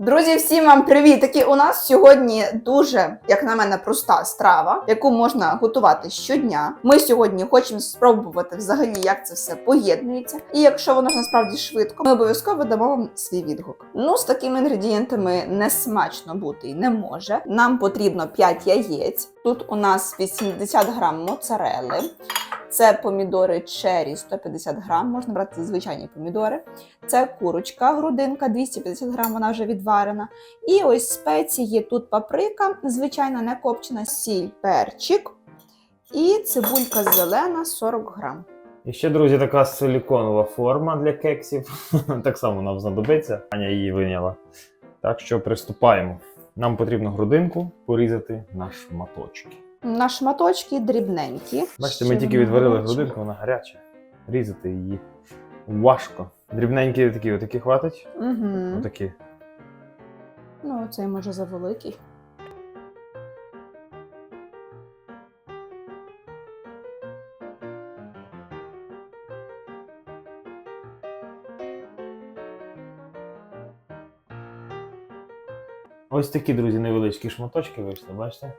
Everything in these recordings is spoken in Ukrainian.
Друзі, всім вам привіт! Такі у нас сьогодні дуже, як на мене, проста страва, яку можна готувати щодня. Ми сьогодні хочемо спробувати взагалі, як це все поєднується. І якщо воно насправді швидко, ми обов'язково дамо вам свій відгук. Ну, з такими інгредієнтами не смачно бути і не може. Нам потрібно 5 яєць. Тут у нас 80 грам моцарели. Це помідори черрі 150 грам, можна брати звичайні помідори. Це курочка, грудинка 250 грам, вона вже відварена. І ось спеції тут паприка, звичайно, не копчена, сіль, перчик. І цибулька зелена 40 грам. І ще, друзі, така силіконова форма для кексів. так само нам знадобиться. Аня її виняла. Так що приступаємо. Нам потрібно грудинку порізати на шматочки. На шматочки дрібненькі. Бачите, ми тільки відварили грудинку, вона гаряча. Різати її важко. Дрібненькі такі, отакі хватить. Угу. Отакі. Ну, цей може завеликий. Ось такі, друзі, невеличкі шматочки вийшли, бачите?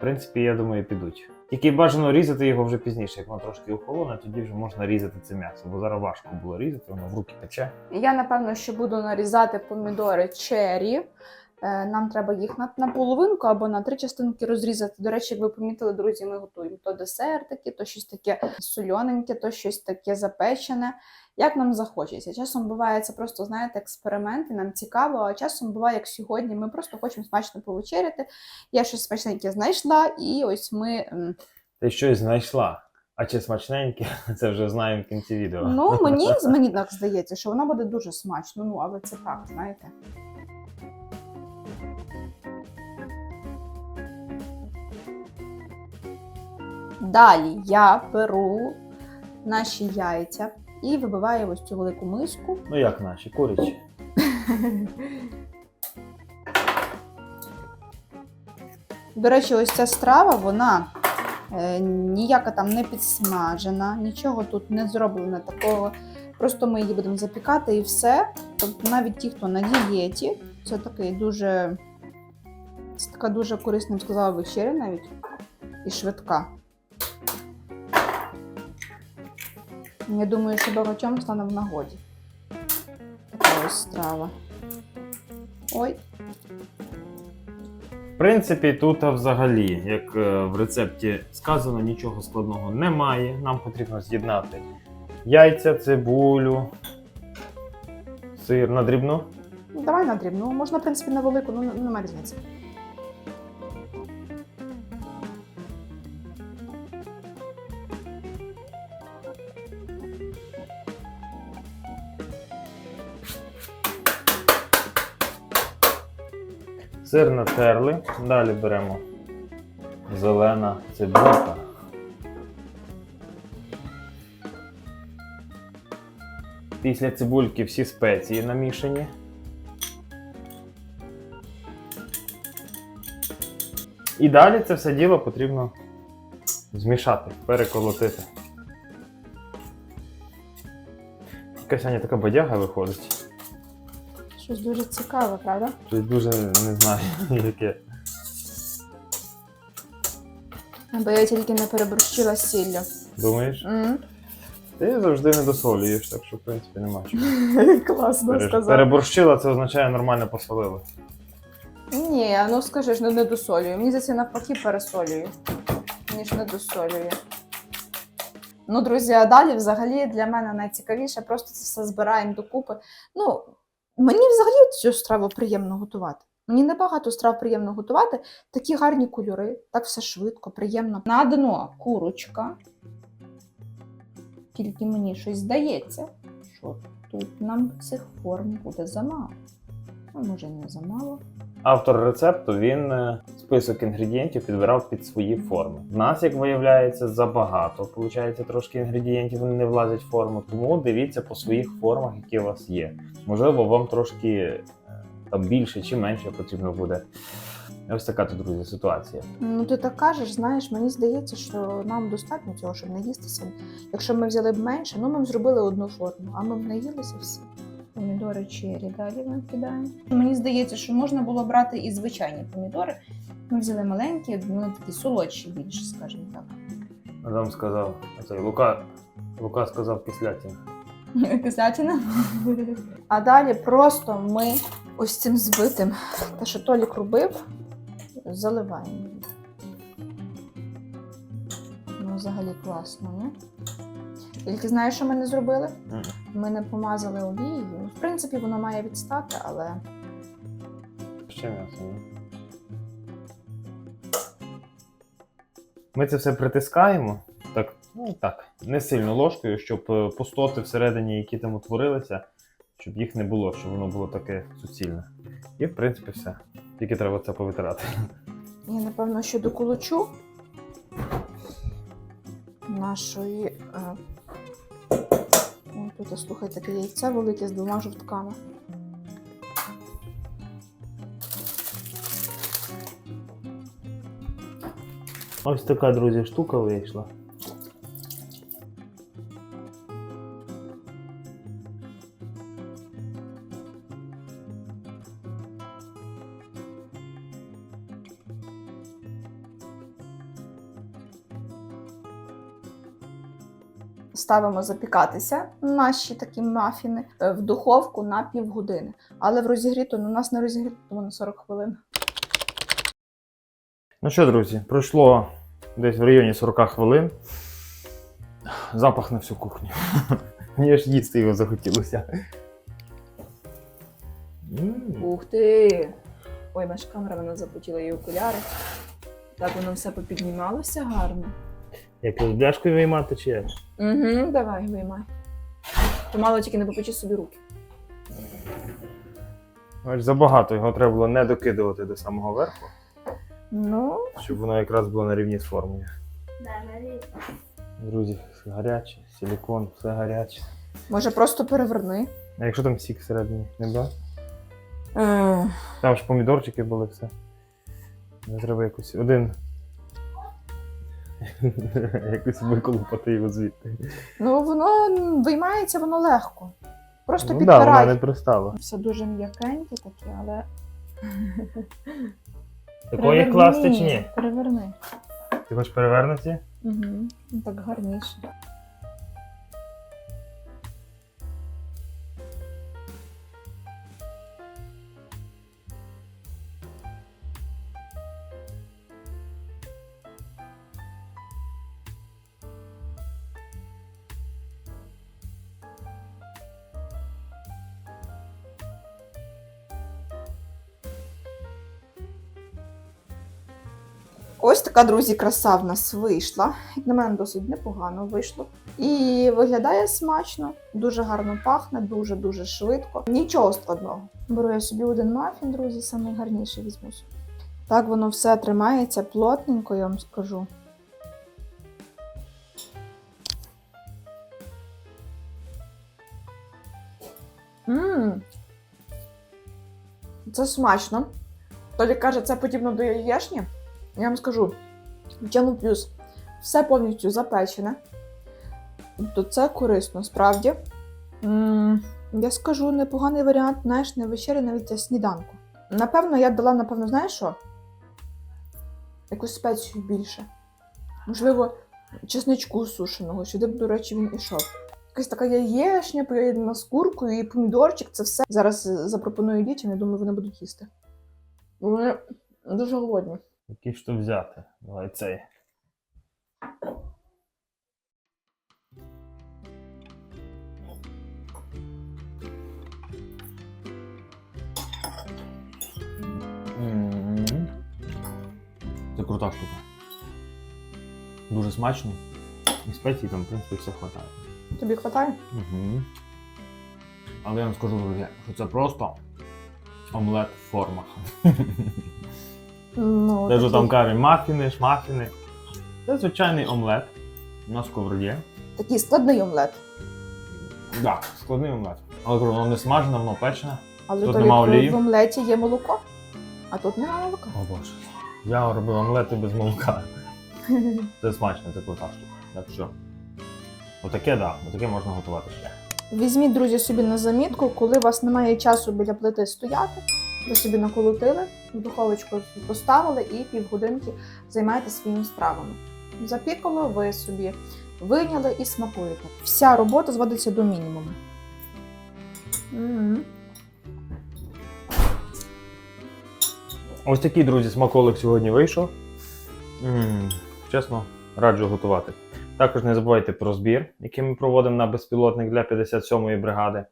Принципі, я думаю, підуть. Тільки бажано різати його вже пізніше, як воно трошки охолоне, тоді вже можна різати це м'ясо, бо зараз важко було різати, воно в руки пече. Я напевно ще буду нарізати помідори черрі. Е, Нам треба їх на, на половинку або на три частинки розрізати. До речі, як ви помітили, друзі, ми готуємо то десертики, то щось таке сольоненьке, то щось таке запечене. Як нам захочеться. Часом буває це просто, знаєте, експеримент, і нам цікаво, а часом буває, як сьогодні, ми просто хочемо смачно повечеряти. Я щось смачненьке знайшла, і ось ми. Ти щось знайшла. А чи смачненьке, це вже знаємо в кінці відео. Ну, мені, мені так здається, що воно буде дуже смачно. Ну, але це так, знаєте. Далі я беру наші яйця і вибиваю ось цю велику миску. Ну як наші, курячі. До речі, ось ця страва, вона е, ніяка там не підсмажена, нічого тут не зроблено такого. Просто ми її будемо запікати і все. Тобто навіть ті, хто на дієті, це такий дуже це така дуже корисна, сказала, вечеря навіть і швидка. Я думаю, що багатьом стане в нагоді. Така ось страва. Ой, В принципі, тут взагалі, як е, в рецепті сказано, нічого складного немає. Нам потрібно з'єднати яйця, цибулю, сир на дрібну. Ну, давай на дрібну. Можна, в принципі, на велику, ну немає різниці. Сир натерли. Далі беремо зелена цибулька. Після цибульки всі спеції намішані. І далі це все діло потрібно змішати, переколотити. Якась Аня така бодяга виходить. Щось дуже цікаве, правда? Щось дуже не знаю, яке. Бо я тільки не переборщила сіллю. Думаєш? М. Ти завжди недосолюєш, так що в принципі нема чого. Класно Пере- сказав. Переборщила, це означає нормально посолила. Ні, ну скажи ж, ну не досолюю. Мені за це навпаки пересолюю, ніж не досолюю. Ну, друзі, а далі взагалі для мене найцікавіше просто це все збираємо докупи. Ну, мені взагалі цю страву приємно готувати. Мені небагато страв приємно готувати. Такі гарні кольори, так все швидко, приємно. На дно курочка. Тільки мені щось здається, що тут нам цих форм буде замало. А може, не замало. Автор рецепту він е, список інгредієнтів підбирав під свої форми. В нас, як виявляється, забагато. Получається, трошки інгредієнтів вони не влазять в форму. Тому дивіться по своїх формах, які у вас є. Можливо, вам трошки е, там більше чи менше потрібно буде. Ось така тут, друзі, ситуація. Ну, ти так кажеш, знаєш, мені здається, що нам достатньо цього, щоб наїстися. Якщо ми взяли б менше, ну ми б зробили одну форму, а ми б наїлися всі. Помідори чері далі ми кидаємо. Мені здається, що можна було брати і звичайні помідори. Ми взяли маленькі, вони такі солодші більше, скажімо так. Адам сказав, оцей Лука, Лука сказав кислятина. Кислятина. А далі просто ми ось цим збитим, те, що Толік робив, заливаємо. Ну, взагалі класно, не? Тільки знаєш, що ми не зробили? Ми не помазали олією. В принципі, воно має відстати, але Ще м'ясо, ні? Ми це все притискаємо. Так, ну так, не сильно ложкою, щоб е, пустоти всередині, які там утворилися, щоб їх не було, щоб воно було таке суцільне. І в принципі все. Тільки треба це повитирати. я напевно що доколочу нашої. Е... Тут, слухай, таке яйце велике з двома жовтками. Ось така, друзі, штука вийшла. Ставимо запікатися наші такі мафіни е, в духовку на півгодини. Але в розігріту, ну, у нас не розігріто, тому на 40 хвилин. Ну що, друзі, пройшло десь в районі 40 хвилин. Запах на всю кухню. Мені аж їсти його захотілося. Ух ти! Ой, наша камера вона запотіла її окуляри. Так воно все попіднімалося гарно. Як бляшкою виймати чи як? Угу, давай, виймай. Помало тільки не попечи собі руки. Ось забагато його треба було не докидувати до самого верху, Ну, щоб воно якраз було на рівні з формою. Друзі, все гаряче, силікон, все гаряче. може просто переверни. А якщо там сік всередині, не брав? Е, Там ж помідорчики були все. Не треба якось один. якось виколупати його звідти. ну, воно виймається, воно легко. Просто ну, да, вона не пристала. Все дуже м'якеньке таке, але. Такої класти чи ні? Переверни. Ти хочеш перевернути? Угу. Так гарніше. Ось така, друзі, краса в нас вийшла. Як на мене, досить непогано вийшло. І виглядає смачно, дуже гарно пахне, дуже-дуже швидко. Нічого складного. Беру я собі один мафін, друзі, найгарніший собі. Так воно все тримається плотненько, я вам скажу. Ммм. Це смачно. Толі каже, це подібно до яєшні. Я вам скажу, в чому плюс? Все повністю запечене. Тобто це корисно, справді. я скажу, непоганий варіант, знаєш, не вечері, навіть для сніданку. Напевно, я дала, напевно, знаєш що? Якусь спецію більше. Можливо, чесничку сушеного, сюди б, до речі, він ішов. Якась така яєшня, поєднана з куркою і помідорчик, це все. Зараз запропоную дітям, я думаю, вони будуть їсти. Вони дуже голодні. Який ж то взяти? Давай цей. Це крута штука. Дуже смачно. І спецій там, в принципі, все вистачає. Тобі хватає? Угу. Але я вам скажу, друзі, що це просто омлет в формах. Ну, Те, що такий, там кажуть, мафіни, шмафіни. Це звичайний омлет на сковороді. такий складний омлет. Так, складний омлет. Але кажу, воно не смажене, воно печене. Але Тут то нема олії? в омлеті є молоко, а тут немає молока. О боже. Я робив омлети без молока. Це смачно, це крута штука. Так що. Отаке, так, да, отаке можна готувати ще. Візьміть, друзі, собі на замітку, коли у вас немає часу біля плити стояти, ви собі наколотили, в духовочку поставили і півгодинки займаєтесь своїми справами. Запікало, ви собі вийняли і смакуєте. Вся робота зводиться до мінімуму. М. Ось такий, друзі, смаколик сьогодні вийшов. м чесно, раджу готувати. Також не забувайте про збір, який ми проводимо на безпілотник для 57-ї бригади.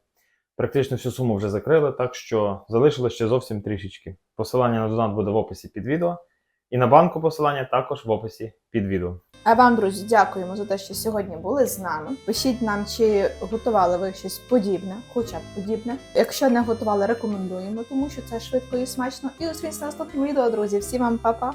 Практично всю суму вже закрили, так що залишилось ще зовсім трішечки. Посилання на донат буде в описі під відео. І на банку посилання також в описі під відео. А вам, друзі, дякуємо за те, що сьогодні були з нами. Пишіть нам, чи готували ви щось подібне, хоча б подібне. Якщо не готували, рекомендуємо, тому що це швидко і смачно. І зустрінемося на наступному відео, друзі. Всім вам па-па!